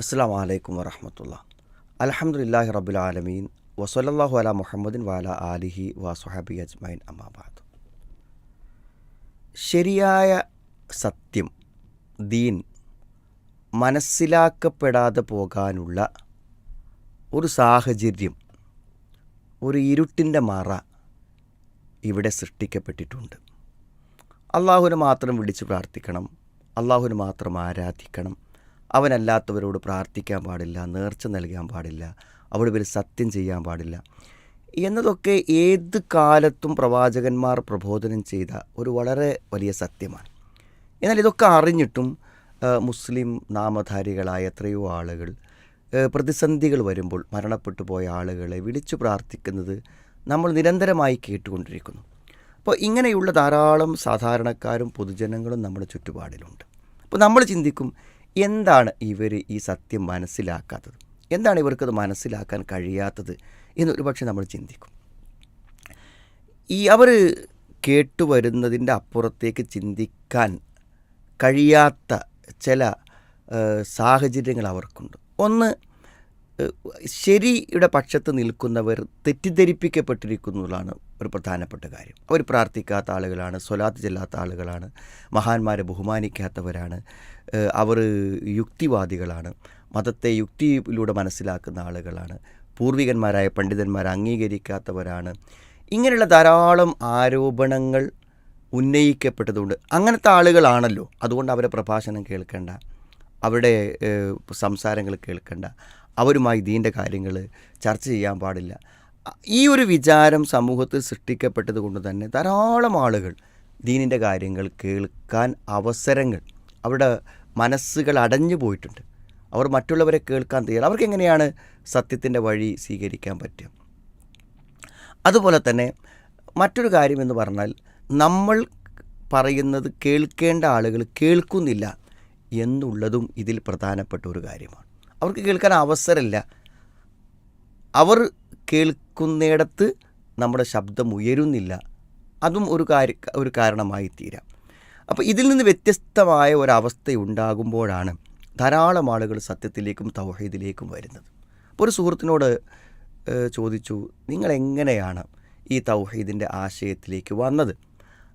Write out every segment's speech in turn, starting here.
അസ്സാം വലൈക്കും വറഹമത്തുള്ള. അലഹമുല്ലാഹി റബുലാലമീൻ വസലല്ലാഹു അല മുഹമ്മദിൻ വാല ആലിഹി വസുഹാബി അജ്മൈൻ അമ്മാബാദ് ശരിയായ സത്യം ദീൻ മനസ്സിലാക്കപ്പെടാതെ പോകാനുള്ള ഒരു സാഹചര്യം ഒരു ഇരുട്ടിന്റെ മറ ഇവിടെ സൃഷ്ടിക്കപ്പെട്ടിട്ടുണ്ട്. അള്ളാഹുവിനെ മാത്രം വിളിച്ച് പ്രാർത്ഥിക്കണം. അള്ളാഹുവിനെ മാത്രം ആരാധിക്കണം. അവനല്ലാത്തവരോട് പ്രാർത്ഥിക്കാൻ പാടില്ല നേർച്ച നൽകാൻ പാടില്ല അവിടെ ഒരു സത്യം ചെയ്യാൻ പാടില്ല. എന്നതൊക്കെ ഏത് കാലത്തും പ്രവാചകന്മാർ പ്രബോധനം ചെയ്ത ഒരു വളരെ വലിയ സത്യമാണ്. എന്നാൽ ഇതൊക്കെ അറിഞ്ഞിട്ടും മുസ്ലിം നാമധാരികളായ എത്രയോ ആളുകൾ പ്രതിസന്ധികൾ വരുമ്പോൾ മരണപ്പെട്ടു പോയ ആളുകളെ വിളിച്ചു പ്രാർത്ഥിക്കുന്നത് നമ്മൾ നിരന്തരമായി കേട്ടുകൊണ്ടിരിക്കുന്നു. അപ്പോൾ ഇങ്ങനെയുള്ള ധാരാളം സാധാരണക്കാരും പൊതുജനങ്ങളും നമ്മുടെ ചുറ്റുപാടിലുണ്ട്. അപ്പോൾ നമ്മൾ ചിന്തിക്കും എന്താണ് ഇവർ ഈ സത്യം മനസ്സിലാക്കാത്തത്? എന്താണ് ഇവർക്കത് മനസ്സിലാക്കാൻ കഴിയാത്തത് എന്നൊരു പക്ഷേ നമ്മൾ ചിന്തിക്കും. ഈ അവർ കേട്ടുവരുന്നതിന്റെ അപ്പുറത്തേക്ക് ചിന്തിക്കാൻ കഴിയാത്ത ചില സാഹചര്യങ്ങൾ അവർക്കുണ്ട്. ഒന്ന് ശരിയുടെ പക്ഷത്ത് നിൽക്കുന്നവർ തെറ്റിദ്ധരിപ്പിക്കപ്പെട്ടിരിക്കുന്നതാണ് ഒരു പ്രധാനപ്പെട്ട കാര്യം. അവർ പ്രാർത്ഥിക്കാത്ത ആളുകളാണ് സ്വലാത്ത് ചെല്ലാത്ത ആളുകളാണ് മഹാന്മാരെ ബഹുമാനിക്കാത്തവരാണ് അവർ യുക്തിവാദികളാണ് മതത്തെ യുക്തിയിലൂടെ മനസ്സിലാക്കുന്ന ആളുകളാണ് പൂർവികന്മാരായ പണ്ഡിതന്മാർ അംഗീകരിക്കാത്തവരാണ്. ഇങ്ങനെയുള്ള ധാരാളം ആരോപണങ്ങൾ ഉന്നയിക്കപ്പെട്ടതുകൊണ്ട് അങ്ങനത്തെ ആളുകളാണല്ലോ. അതുകൊണ്ട് അവരെ പ്രഭാഷണം കേൾക്കേണ്ട അവരുടെ സംസാരങ്ങൾ കേൾക്കേണ്ട. അവരുമായി ദീന്റെ കാര്യങ്ങൾ ചർച്ച ചെയ്യാൻ പാടില്ല. ഈ ഒരു വിചാരം സമൂഹത്തിൽ സൃഷ്ടിക്കപ്പെട്ടത് കൊണ്ട് തന്നെ ധാരാളം ആളുകൾ ദീനിന്റെ കാര്യങ്ങൾ കേൾക്കാൻ അവസരങ്ങൾ അവരുടെ മനസ്സുകൾ അടഞ്ഞു പോയിട്ടുണ്ട്. അവർ മറ്റുള്ളവരെ കേൾക്കാൻ തയ്യാറ് അവർക്ക് എങ്ങനെയാണ് സത്യത്തിന്റെ വഴി സ്വീകരിക്കാൻ പറ്റുക? അതുപോലെ തന്നെ മറ്റൊരു കാര്യം എന്ന് പറഞ്ഞാൽ നമ്മൾ പറയുന്നത് കേൾക്കേണ്ട ആളുകൾ കേൾക്കുന്നില്ല എന്നുള്ളതും ഇതിൽ പ്രധാനപ്പെട്ട ഒരു കാര്യമാണ്. അവർക്ക് കേൾക്കാൻ അവസരമില്ല. അവർ കേൾക്കുന്നിടത്ത് നമ്മുടെ ശബ്ദം ഉയരുന്നില്ല. അതും ഒരു കാര്യ ഒരു കാരണമായി തീരാം. അപ്പോൾ ഇതിൽ നിന്ന് വ്യത്യസ്തമായ ഒരവസ്ഥ ഉണ്ടാകുമ്പോഴാണ് ധാരാളം ആളുകൾ സത്യത്തിലേക്കും തൗഹീദിലേക്കും വരുന്നത്. അപ്പോൾ ഒരു സുഹൃത്തിനോട് ചോദിച്ചു നിങ്ങൾ എങ്ങനെയാണ് ഈ തൗഹീദിന്റെ ആശയത്തിലേക്ക് വന്നത്?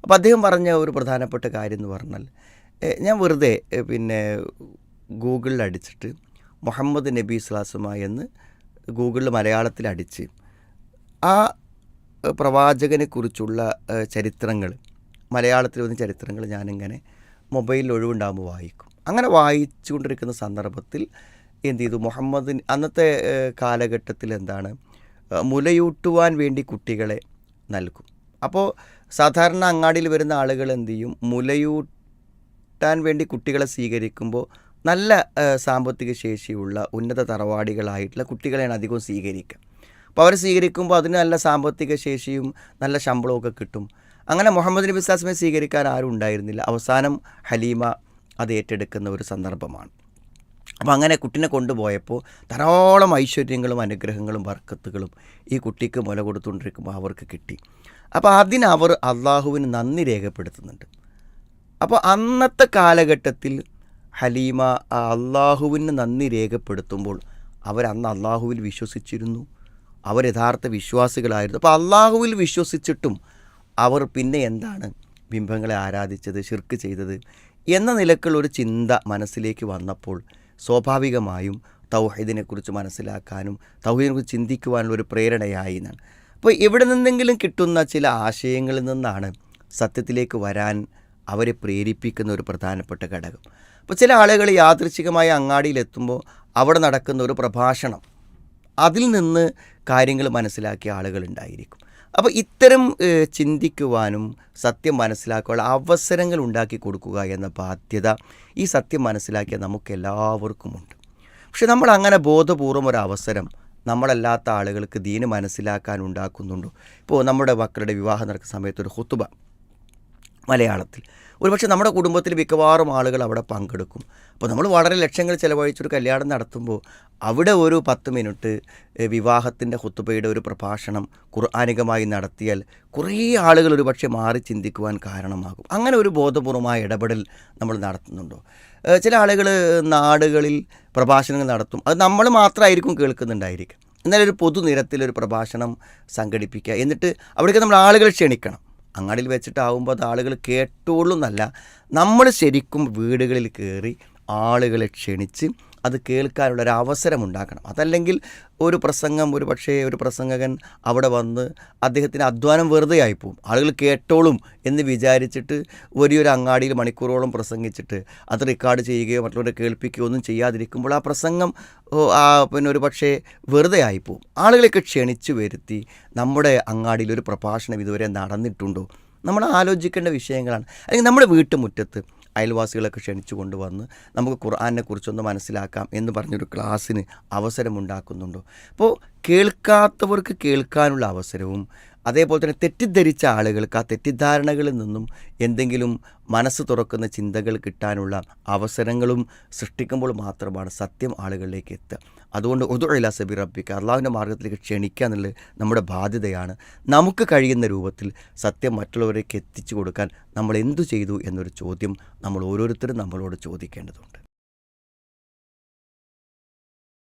അപ്പോൾ അദ്ദേഹം പറഞ്ഞ ഒരു പ്രധാനപ്പെട്ട കാര്യം എന്ന് പറഞ്ഞാൽ ഞാൻ വെറുതെ പിന്നെ ഗൂഗിളിൽ അടിച്ചിട്ട് മുഹമ്മദ് നബി ഇസ്ലാസുമ എന്ന് ഗൂഗിളിൽ മലയാളത്തിൽ അടിച്ച്. ആ പ്രവാചകനെ പ്രവാചകനെക്കുറിച്ചുള്ള ചരിത്രങ്ങൾ മലയാളത്തിൽ വന്ന ചരിത്രങ്ങൾ ഞാനിങ്ങനെ മൊബൈലിൽ ഒഴിവുണ്ടാകുമ്പോൾ വായിക്കും. അങ്ങനെ വായിച്ചുകൊണ്ടിരിക്കുന്ന സന്ദർഭത്തിൽ എന്ത് ചെയ്തു? മുഹമ്മദ് അന്നത്തെ കാലഘട്ടത്തിൽ എന്താണ്? മുലയൂട്ടുവാൻ വേണ്ടി കുട്ടികളെ നൽകും. അപ്പോൾ സാധാരണ അങ്ങാടിയിൽ വരുന്ന ആളുകൾ എന്ത് ചെയ്യും? മുലയൂട്ടാൻ വേണ്ടി കുട്ടികളെ സ്വീകരിക്കുമ്പോൾ നല്ല സാമ്പത്തിക ശേഷിയുള്ള ഉന്നത തറവാടികളായിട്ടുള്ള കുട്ടികളെയാണ് അധികവും സ്വീകരിക്കുക. അപ്പോൾ അവർ സ്വീകരിക്കുമ്പോൾ അതിന് നല്ല സാമ്പത്തിക ശേഷിയും നല്ല ശമ്പളവും ഒക്കെ കിട്ടും. അങ്ങനെ മുഹമ്മദ് നബി സ്ലാസ്മയെ സ്വീകരിക്കാൻ ആരും ഉണ്ടായിരുന്നില്ല. അവസാനം ഹലീമ അത് ഏറ്റെടുക്കുന്ന ഒരു സന്ദർഭമാണ്. അപ്പോൾ അങ്ങനെ കുട്ടിനെ കൊണ്ടുപോയപ്പോൾ ധാരാളം ഐശ്വര്യങ്ങളും അനുഗ്രഹങ്ങളും വർക്കത്തുകളും ഈ കുട്ടിക്ക് മുല കൊടുത്തുകൊണ്ടിരിക്കുമ്പോൾ അവർക്ക് കിട്ടി. അപ്പോൾ അതിന് അവർ അള്ളാഹുവിന് നന്ദി രേഖപ്പെടുത്തുന്നുണ്ട്. അപ്പോൾ അന്നത്തെ കാലഘട്ടത്തിൽ ഹലീമ അള്ളാഹുവിന് നന്ദി രേഖപ്പെടുത്തുമ്പോൾ അവരന്ന് അള്ളാഹുവിൽ വിശ്വസിച്ചിരുന്നു. അവർ യഥാർത്ഥ വിശ്വാസികളായിരുന്നു. അപ്പോൾ അള്ളാഹുവിൽ വിശ്വസിച്ചിട്ടും അവർ പിന്നെ എന്താണ് ബിംബങ്ങളെ ആരാധിച്ചത് ഷിർക്ക് ചെയ്തത് എന്ന നിലക്കുള്ള ഒരു ചിന്ത മനസ്സിലേക്ക് വന്നപ്പോൾ സ്വാഭാവികമായും തൗഹീദിനെക്കുറിച്ച് മനസ്സിലാക്കാനും തൗഹീദിനെക്കുറിച്ച് ചിന്തിക്കുവാനുള്ള ഒരു പ്രേരണയായി എന്നാണ്. അപ്പോൾ എവിടെ നിന്നെങ്കിലും കിട്ടുന്ന ചില ആശയങ്ങളിൽ നിന്നാണ് സത്യത്തിലേക്ക് വരാൻ അവരെ പ്രേരിപ്പിക്കുന്ന ഒരു പ്രധാനപ്പെട്ട ഘടകം. അപ്പോൾ ചില ആളുകൾ യാദൃച്ഛികമായ അങ്ങാടിയിലെത്തുമ്പോൾ അവിടെ നടക്കുന്ന ഒരു പ്രഭാഷണം അതിൽ നിന്ന് കാര്യങ്ങൾ മനസ്സിലാക്കിയ ആളുകളുണ്ടായിരിക്കും അപ്പോൾ ഇത്തരം ചിന്തിക്കുവാനും സത്യം മനസ്സിലാക്കാനുള്ള അവസരങ്ങൾ ഉണ്ടാക്കി കൊടുക്കുക എന്ന ബാധ്യത ഈ സത്യം മനസ്സിലാക്കിയ നമുക്ക് എല്ലാവർക്കുമുണ്ട് പക്ഷെ നമ്മൾ അങ്ങനെ ബോധപൂർവം ഒരു അവസരം നമ്മളല്ലാത്ത ആളുകൾക്ക് ദീന് മനസ്സിലാക്കാൻ ഉണ്ടാക്കുന്നുണ്ടോ? ഇപ്പോൾ നമ്മുടെ മക്കളുടെ വിവാഹം നടക്കുന്ന സമയത്ത് ഒരു ഹുത്തുബ മലയാളത്തിൽ. ഒരുപക്ഷെ നമ്മുടെ കുടുംബത്തിൽ മിക്കവാറും ആളുകൾ അവിടെ പങ്കെടുക്കും. അപ്പോൾ നമ്മൾ വളരെ ലക്ഷങ്ങൾ ചിലവഴിച്ചൊരു കല്യാണം നടത്തുമ്പോൾ അവിടെ ഒരു പത്ത് മിനിറ്റ് വിവാഹത്തിന്റെ ഹുത്തുബയുടെ ഒരു പ്രഭാഷണം ഖുർആാനികമായി നടത്തിയാൽ കുറേ ആളുകൾ ഒരുപക്ഷെ മാറി ചിന്തിക്കുവാൻ കാരണമാകും. അങ്ങനെ ഒരു ബോധപൂർവമായ ഇടപെടൽ നമ്മൾ നടത്തുന്നുണ്ടോ? ചില ആളുകൾ നാടുകളിൽ പ്രഭാഷണങ്ങൾ നടത്തും. അത് നമ്മൾ മാത്രമായിരിക്കും കേൾക്കുന്നുണ്ടായിരിക്കും എന്നാലൊരു പൊതുനിരത്തിൽ ഒരു പ്രഭാഷണം സംഘടിപ്പിക്കുക. എന്നിട്ട് അവിടേക്ക് നമ്മൾ ആളുകൾ ക്ഷണിക്കണം. അങ്ങാടിയിൽ വെച്ചിട്ടാവുമ്പോൾ അത് ആളുകൾ കേട്ടോളുന്നല്ല നമ്മൾ ശരിക്കും വീടുകളിൽ കയറി ആളുകളെ ക്ഷണിച്ച് അത് കേൾക്കാനുള്ള ഒരു അവസരം ഉണ്ടാക്കണം അതല്ലെങ്കിൽ ഒരു പ്രസംഗം ഒരു പക്ഷേ ഒരു പ്രസംഗകൻ അവിടെ വന്ന് അദ്ദേഹത്തിന് അധ്വാനം വെറുതെ ആയിപ്പോവും ആളുകൾ കേട്ടോളും എന്ന് വിചാരിച്ചിട്ട് വലിയൊരു അങ്ങാടിയിൽ മണിക്കൂറോളം പ്രസംഗിച്ചിട്ട് അത് റെക്കോർഡ് ചെയ്യുകയോ മറ്റുള്ളവരെ കേൾപ്പിക്കുകയോ ഒന്നും ചെയ്യാതിരിക്കുമ്പോൾ ആ പ്രസംഗം പിന്നെ ഒരു പക്ഷേ വെറുതെ ആയിപ്പോവും ആളുകളെയൊക്കെ ക്ഷണിച്ചു വരുത്തി നമ്മുടെ അങ്ങാടിയിൽ ഒരു പ്രഭാഷണം ഇതുവരെ നടന്നിട്ടുണ്ടോ? നമ്മൾ ആലോചിക്കേണ്ട വിഷയങ്ങളാണ്. അല്ലെങ്കിൽ നമ്മുടെ വീട്ടുമുറ്റത്ത് അയൽവാസികളൊക്കെ ക്ഷണിച്ചു കൊണ്ടുവന്ന് നമുക്ക് ഖുർആാനെ കുറിച്ചൊന്ന് മനസ്സിലാക്കാം എന്ന് പറഞ്ഞൊരു ക്ലാസ്സിന് അവസരമുണ്ടാക്കുന്നുണ്ടോ. അപ്പോൾ കേൾക്കാത്തവർക്ക് കേൾക്കാനുള്ള അവസരവും അതേപോലെ തന്നെ തെറ്റിദ്ധരിച്ച ആളുകൾക്ക് ആ തെറ്റിദ്ധാരണകളിൽ നിന്നും എന്തെങ്കിലും മനസ്സ് തുറക്കുന്ന ചിന്തകൾ കിട്ടാനുള്ള അവസരങ്ങളും സൃഷ്ടിക്കുമ്പോൾ മാത്രമാണ് സത്യം ആളുകളിലേക്ക് എത്തുക. അതുകൊണ്ട് ഒതുഴില്ല സബി റബ്ബിക്ക് അള്ളാഹുവിന്റെ മാർഗത്തിലേക്ക് ക്ഷണിക്കുക എന്നുള്ളത് നമ്മുടെ ബാധ്യതയാണ്. നമുക്ക് കഴിയുന്ന രൂപത്തിൽ സത്യം മറ്റുള്ളവരേക്ക് എത്തിച്ചു കൊടുക്കാൻ നമ്മൾ എന്തു ചെയ്തു എന്നൊരു ചോദ്യം നമ്മൾ ഓരോരുത്തരും നമ്മളോട് ചോദിക്കേണ്ടതുണ്ട്.